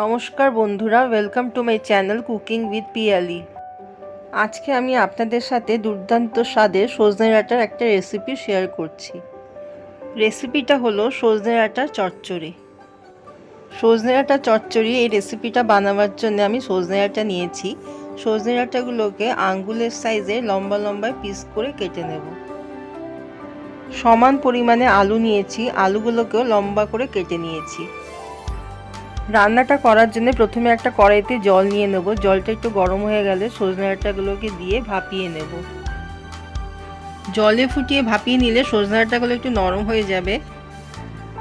নমস্কার বন্ধুরা welcome to my channel cooking with Piyali আজকে আমি আপনাদের সাথে দুর্দান্ত স্বাদের সজনে ডাঁটার একটা রেসিপি শেয়ার করছি। রেসিপিটা হলো সজনে ডাঁটার চচ্চড়ি। সজনে ডাঁটা চচ্চড়ি, এই রেসিপিটা বানাবার জন্য আমি সজনে ডাঁটা নিয়েছি। সজনে ডাঁটাগুলোকে আঙ্গুলের সাইজে লম্বা লম্বায় পিস করে কেটে নেব। সমান পরিমাণে আলু নিয়েছি, আলুগুলোকেও লম্বা করে কেটে নিয়েছি। রান্নাটা করার জন্য প্রথমে একটা কড়াইতে জল নিয়ে নেব। জলটা একটু গরম হয়ে গেলে সজনে ডাঁটাগুলোকে দিয়ে ভাপিয়ে নেব। জলে ফুটিয়ে ভাপিয়ে নিলে সজনে ডাঁটাগুলো একটু নরম হয়ে যাবে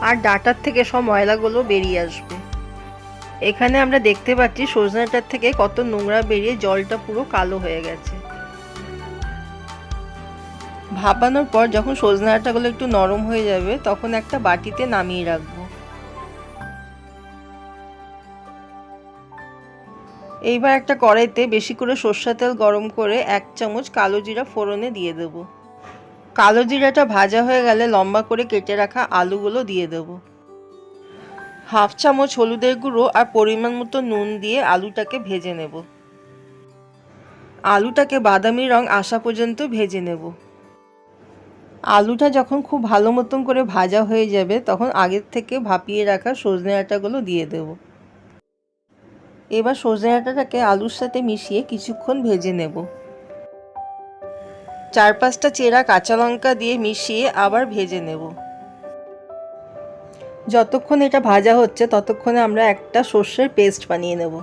আর ডাঁটার থেকে সব ময়লাগুলো বেরিয়ে আসবে। এখানে আমরা দেখতে পাচ্ছি সজনে ডাঁটার থেকে কত নোংরা বেরিয়ে জলটা পুরো কালো হয়ে গেছে। ভাপানোর পর যখন সজনে ডাঁটাগুলো একটু নরম হয়ে যাবে, তখন একটা বাটিতে নামিয়ে রাখব। এইবার একটা কড়াইতে বেশি করে সর্ষা তেল গরম করে এক চামচ কালো জিরা ফোড়নে দিয়ে দেব। কালো জিরাটা ভাজা হয়ে গেলে লম্বা করে কেটে রাখা আলুগুলো দিয়ে দেব। হাফ চামচ হলুদের গুঁড়ো আর পরিমাণ মতো নুন দিয়ে আলুটাকে ভেজে নেব। আলুটাকে বাদামি রং আসা পর্যন্ত ভেজে নেব। আলুটা যখন খুব ভালো মতন করে ভাজা হয়ে যাবে তখন আগের থেকে ভাপিয়ে রাখা সজনে আটাগুলো দিয়ে দেবো। এবার সজনে ডাঁটাটাকে আলুর সাথে মিশিয়ে কিছুক্ষণ ভেজে নেব। চার পাঁচটা চেরা কাঁচা লঙ্কা দিয়ে মিশিয়ে আবার ভেজে নেব। যতক্ষণ এটা ভাজা হচ্ছে, ততক্ষণে আমরা একটা সর্ষের পেস্ট বানিয়ে নেব।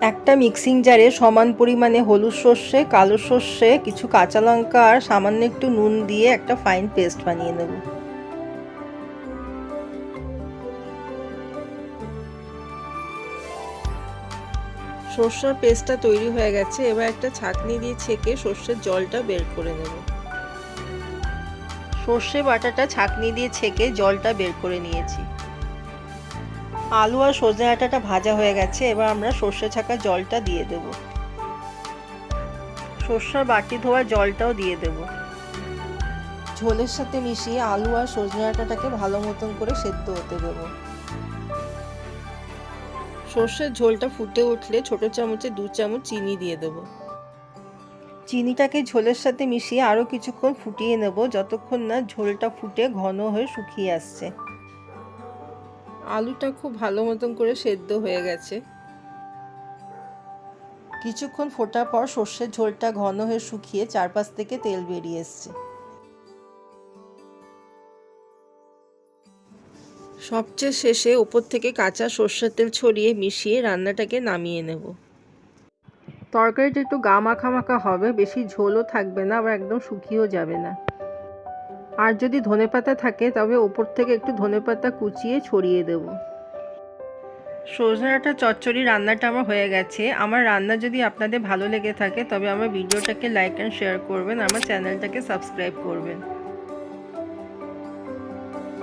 একটা মিক্সিং জারে সমান পরিমাণে হলুদ সর্ষে, কালো সর্ষে, কিছু কাঁচা লঙ্কা আর সামান্য একটু নুন দিয়ে একটা ফাইন পেস্ট বানিয়ে নেব। সর্ষের পেস্টটা তৈরি হয়ে গেছে, এবার একটা ছাঁকনি দিয়ে ছেঁকে সর্ষের জলটা বের করে নেব। সর্ষে বাটাটা ছাঁকনি দিয়ে ছেঁকে জলটা বের করে নিয়েছি। আলু আর সজনে আটাটা ভাজা হয়ে গেছে, এবার আমরা সর্ষে ছাকা জলটা দিয়ে দেব। সর্ষের বাটি ধোয়া জলটাও দিয়ে দেব। ঝোলের সাথে মিশিয়ে আলু আর সজনে আটাটাকে ভালো মতন করে সেদ্ধ হতে দেবো। সর্ষের ঝোলটা ফুটে উঠলে ছোট চামচে দু চামচ চিনি দিয়ে দেব। চিনিটাকে ঝোলের সাথে মিশিয়ে আরও কিছুক্ষণ ফুটিয়ে নেব যতক্ষণ না ঝোলটা ফুটে ঘন হয়ে শুকিয়ে আসছে। আলুটা খুব ভালো মতন করে সেদ্ধ হয়ে গেছে। কিছুক্ষণ ফোটার পর সর্ষের ঝোলটা ঘন হয়ে শুকিয়ে চারপাশ থেকে তেল বেরিয়ে এসছে। সবচেয়ে শেষে ওপর থেকে কাঁচা সর্ষের তেল ছড়িয়ে মিশিয়ে রান্নাটাকে নামিয়ে নেব। তরকারিটা একটু গা মাখা মাখা হবে বেশি ঝোলও থাকবে না আবার একদম শুকিয়েও যাবে না। আর যদি ধনেপাতা থাকে তবে ওপর থেকে একটু ধনেপাতা কুচিয়ে ছড়িয়ে দেব। সজনাটা চচ্চড়ি রান্নাটা আমার হয়ে গেছে। আমার রান্না যদি আপনাদের ভালো লেগে থাকে তবে আমার ভিডিওটাকে লাইক অ্যান্ড শেয়ার করবেন আমার চ্যানেলটাকে সাবস্ক্রাইব করবেন।